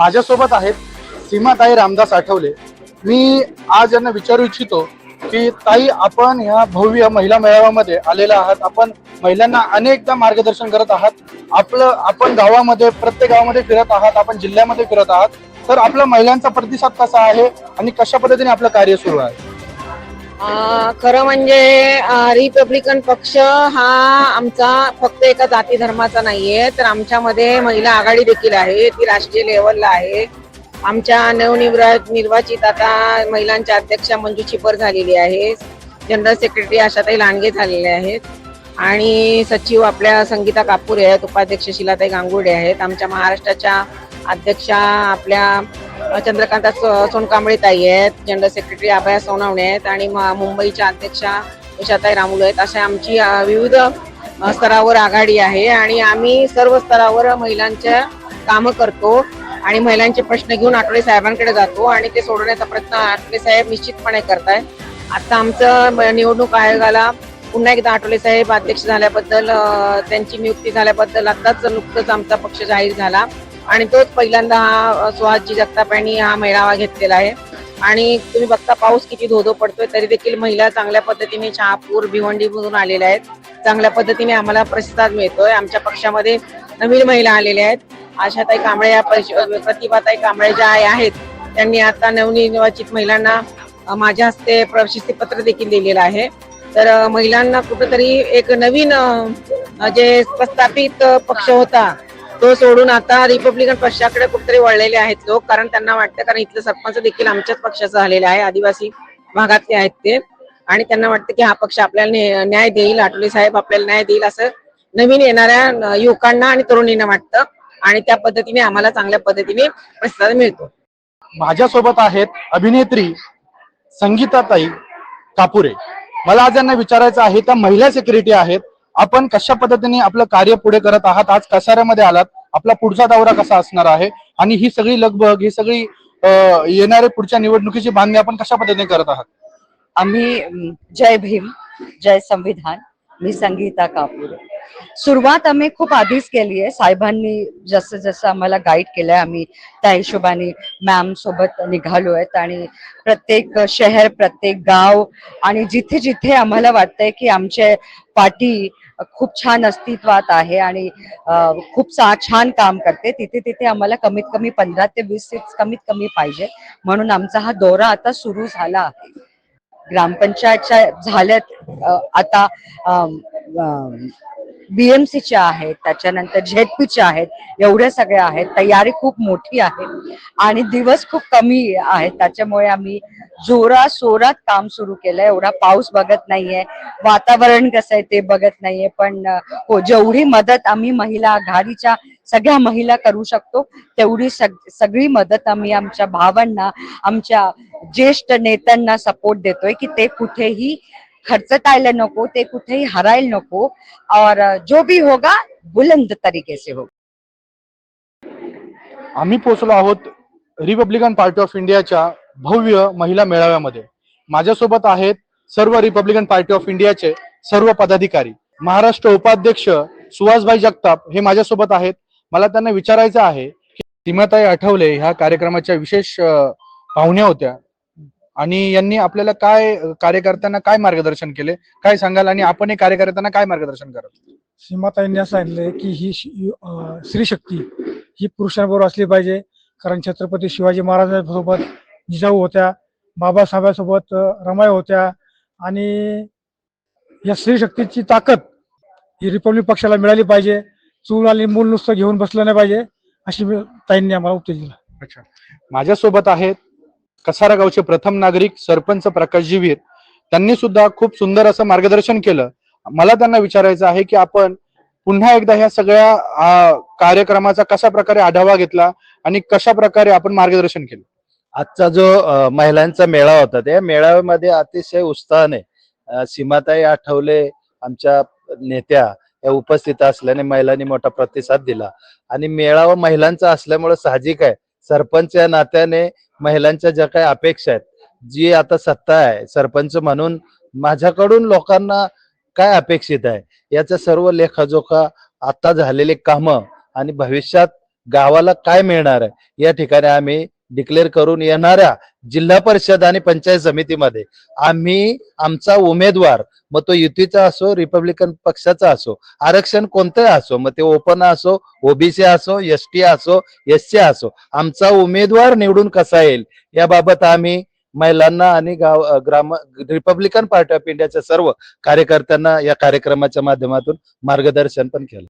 माझ्यासोबत आहेत सीमाताई रामदास आठवले. मी आज यांना विचारू इच्छितो की ताई आपण ह्या भव्य महिला मेळाव्यामध्ये आलेला आहात. आपण महिलांना अनेकदा मार्गदर्शन करत आहात. आपलं आपण गावामध्ये प्रत्येक गावामध्ये फिरत आहात. आपण जिल्ह्यामध्ये फिरत आहात. तर आपला महिलांचा प्रतिसाद कसा आहे आणि कशा पद्धतीने आपलं कार्य सुरू आहे? खरं म्हणजे रिपब्लिकन पक्ष हा आमचा फक्त एका जाती धर्माचा नाहीये. तर आमच्यामध्ये महिला आघाडी देखील आहे. ती राष्ट्रीय लेवलला आहे. आमच्या नवनिर्वा निर्वाचित आता महिलांच्या अध्यक्षा मंजू चिपर झालेली आहे. जनरल सेक्रेटरी आशाताई लांडगे झालेले आहेत. आणि सचिव आपल्या संगीता कापूर आहेत. उपाध्यक्ष शिलाताई गांगुडे आहेत. आमच्या महाराष्ट्राच्या अध्यक्षा आपल्या चंद्रकांत सोनकांबळे ताई आहेत जनरल सेक्रेटरी अभया सोनावणे आहेत आणि म- मुंबईच्या अध्यक्षा उषाताई रामुल आहेत. अशा आमची विविध स्तरावर आघाडी आहे आणि आम्ही सर्व स्तरावर महिलांच्या कामं करतो आणि महिलांचे प्रश्न घेऊन आठवडे साहेबांकडे जातो आणि ते सोडवण्याचा प्रयत्न आठवले साहेब निश्चितपणे करताय आता आमचं निवडणूक आयोगाला पुन्हा एकदा आठवले साहेब अध्यक्ष झाल्याबद्दल त्यांची नियुक्ती झाल्याबद्दल आताच नुकतंच आमचा पक्ष जाहीर झाला. आणि तोच पहिल्यांदा हा सुहासजी जगताप यांनी हा मेळावा घेतलेला आहे. आणि तुम्ही बघता पाऊस किती धोधो पडतोय तरी देखील महिला चांगल्या पद्धतीने शहापूर भिवंडीमधून आलेल्या आहेत. चांगल्या पद्धतीने आम्हाला प्रतिसाद मिळतोय. आमच्या पक्षामध्ये नवीन महिला आलेल्या आहेत. आशाताई कांबळे या प्रतिभाताई कांबळे ज्या आहेत त्यांनी आता नवनिर्वाचित महिलांना माझ्या हस्ते प्रशस्ती पत्र देखील दिलेलं आहे. तर महिलांना कुठंतरी एक नवीन जे प्रस्थापित पक्ष होता तो सोडून आता रिपब्लिकन पक्षाकडे कुठेतरी वळलेले आहेत लोक कारण त्यांना वाटतं कारण इथलं सरपंच देखील आमच्याच पक्षाचं झालेलं आहे आदिवासी भागातले आहेत ते. आणि त्यांना वाटतं की हा पक्ष आपल्याला न्याय देईल आठवले साहेब आपल्याला न्याय देईल असं नवीन येणाऱ्या युवकांना आणि तरुणींना वाटतं. आणि त्या पद्धतीने आम्हाला चांगल्या पद्धतीने प्रतिसाद मिळतो. माझ्यासोबत आहेत अभिनेत्री संगीताताई कापुरे. मला आज यांना विचारायचं आहे त्या महिला सेक्रेटरी आहेत. आपण कशा पद्धतीने आपलं कार्य पुढे करत आहात आज कसाऱ्यामध्ये आलात आपला पुढचा दौरा कसा असणार आहे आणि ही सगळी लगबग ही सगळी येणारे पुढच्या निवडणुकीची बांधणी आपण कशा पद्धतीने करत आहात? आम्ही जय भीम जय संविधान मी संगीता कापूर. सुरुवात आम्ही खूप आधीच केली आहे. साहेबांनी जसं जसं आम्हाला गाईड केलंय आम्ही त्या हिशोबाने मॅम सोबत निघालो आहेत आणि प्रत्येक शहर प्रत्येक गाव आणि जिथे जिथे आम्हाला वाटतंय की आमचे पाठी खूप छान अस्तित्वात आहे आणि खूप छान काम करते. तिथे तिथे आम्हाला कमीत कमी पंधरा ते वीस सीट्स कमीत कमी पाहिजे. म्हणून आमचा हा दौरा आता सुरू झाला आहे. ग्रामपंचायतच्या झाल्यात आता बीएमसीच्या आहेत त्याच्यानंतर झेडपीच्या आहेत एवढ्या सगळ्या आहेत. तयारी खूप मोठी आहे आणि दिवस खूप कमी आहेत. त्याच्यामुळे आम्ही जोरा सोरात काम सुरू केलंय. एवढा पाऊस बघत नाहीये. वातावरण कसं आहे ते बघत नाहीये. पण हो जेवढी मदत आम्ही महिला आघाडीच्या सगळ्या महिला करू शकतो तेवढी सगळी मदत आम्ही आमच्या भावांना आमच्या ज्येष्ठ नेत्यांना सपोर्ट देतोय की ते कुठेही खर्चतायला नको ते कुठेही हरायला नको और जो भी होगा बुलंद तरीके से हो आम्ही पोहोचलो आहोत रिपब्लिकन पार्टी ऑफ इंडियाच्या भव्य महिला मेळाव्यामध्ये. माझ्यासोबत आहेत सर्व रिपब्लिकन पार्टी ऑफ इंडियाचे सर्व पदाधिकारी. महाराष्ट्र उपाध्यक्ष सुहासभाई जगताप हे माझ्यासोबत आहेत. मला त्यांना विचारायचं आहे की सीमाताई आठवले ह्या कार्यक्रमाच्या विशेष पाहुण्या होत्या. आणि यांनी आपल्याला काय कार्यकर्त्यांना काय मार्गदर्शन केले काय सांगाल आणि आपण कार्यकर्त्यांना काय मार्गदर्शन कराल? सीमाताईंनी असं सांगितलंय की ही स्त्री शक्ती ही पुरुषांबरोबर असली पाहिजे. कारण छत्रपती शिवाजी महाराजांसोबत जिजाऊ होत्या बाबासाहेबांसोबत रमाई होत्या आणि या स्त्री शक्तीची ताकद ही रिपब्लिक पक्षाला मिळाली पाहिजे. चूल आणि मूल नुसतं घेऊन बसलं नाही पाहिजे अशी ताईंनी आम्हाला दिला. अच्छा. माझ्यासोबत आहेत कसारा गावचे प्रथम नागरिक सरपंच प्रकाशजी वीर त्यांनी सुद्धा खूप सुंदर असं मार्गदर्शन केलं. मला त्यांना विचारायचं आहे की आपण पुन्हा एकदा ह्या सगळ्या कार्यक्रमाचा कशा प्रकारे आढावा घेतला आणि कशा प्रकारे आपण मार्गदर्शन केलं? आजचा जो महिलांचा मेळावा होता त्या मेळाव्यामध्ये अतिशय उत्साहाने सीमाताई आठवले आमच्या नेत्या या उपस्थित असल्याने महिलांनी मोठा प्रतिसाद दिला. आणि मेळावा महिलांचा असल्यामुळे साहजिक आहे. सरपंच या नात्याने महिलांच्या ज्या काही अपेक्षा आहेत जी आता सत्ता आहे सरपंच म्हणून माझ्याकडून लोकांना काय अपेक्षित आहे याचा सर्व लेखाजोखा आता झालेले कामं आणि भविष्यात गावाला काय मिळणार आहे या ठिकाणी आम्ही डिक्लेअर करून येणाऱ्या जिल्हा परिषद आणि पंचायत समितीमध्ये आम्ही आमचा उमेदवार मग तो युतीचा असो रिपब्लिकन पक्षाचा असो आरक्षण कोणतंही असो मग ते ओपन असो ओबीसी असो एस टी असो एस सी असो आमचा उमेदवार निवडून कसा येईल? याबाबत आम्ही महिलांना आणि गाव ग्राम रिपब्लिकन पार्टी ऑफ इंडियाच्या सर्व कार्यकर्त्यांना या कार्यक्रमाच्या माध्यमातून मार्गदर्शन पण केलं.